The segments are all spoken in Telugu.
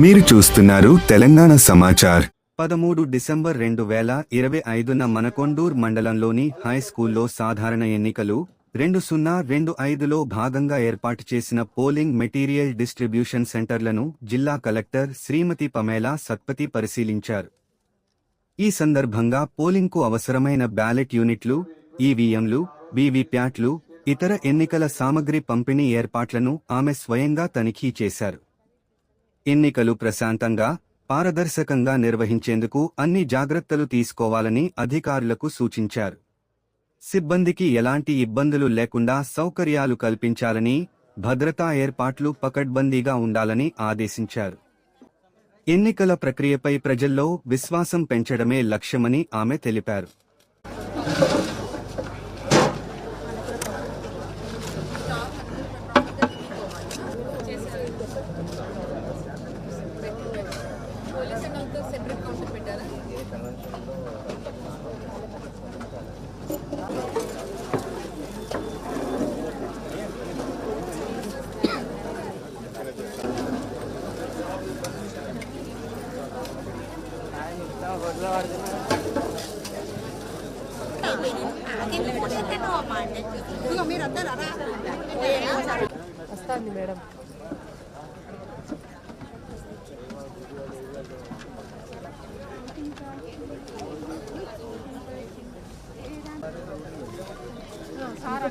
మీరు చూస్తున్నారు తెలంగాణ సమాచార్. పదమూడు డిసెంబర్ రెండు వేల ఇరవై ఐదున మనకొండూర్ మండలంలోని హై స్కూల్లో సాధారణ ఎన్నికలు రెండు సున్నా రెండు ఐదులో భాగంగా ఏర్పాటు చేసిన పోలింగ్ మెటీరియల్ డిస్ట్రిబ్యూషన్ సెంటర్లను జిల్లా కలెక్టర్ శ్రీమతి పమేలా సత్పతి పరిశీలించారు. ఈ సందర్భంగా పోలింగ్కు అవసరమైన బ్యాలెట్ యూనిట్లు ఈవీఎంలు వీవీప్యాట్లు ఇతర ఎన్నికల సామగ్రి పంపిణీ ఏర్పాట్లను ఆమె స్వయంగా తనిఖీ చేశారు. ఎన్నికలు ప్రశాంతంగా పారదర్శకంగా నిర్వహించేందుకు అన్ని జాగ్రత్తలు తీసుకోవాలని అధికారులకు సూచించారు. సిబ్బందికి ఎలాంటి ఇబ్బందులు లేకుండా సౌకర్యాలు కల్పించాలని భద్రతా ఏర్పాట్లు పకడ్బందీగా ఉండాలని ఆదేశించారు. ఎన్నికల ప్రక్రియపై ప్రజల్లో విశ్వాసం పెంచడమే లక్ష్యమని ఆమె తెలిపారు. వస్తాంది మేడం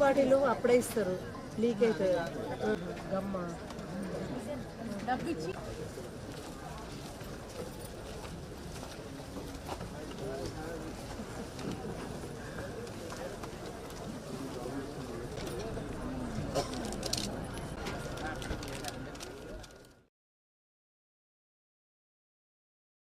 బాటిలు అప్పుడే ఇస్తారు. లీక్ అవుతుంది గమ్మ.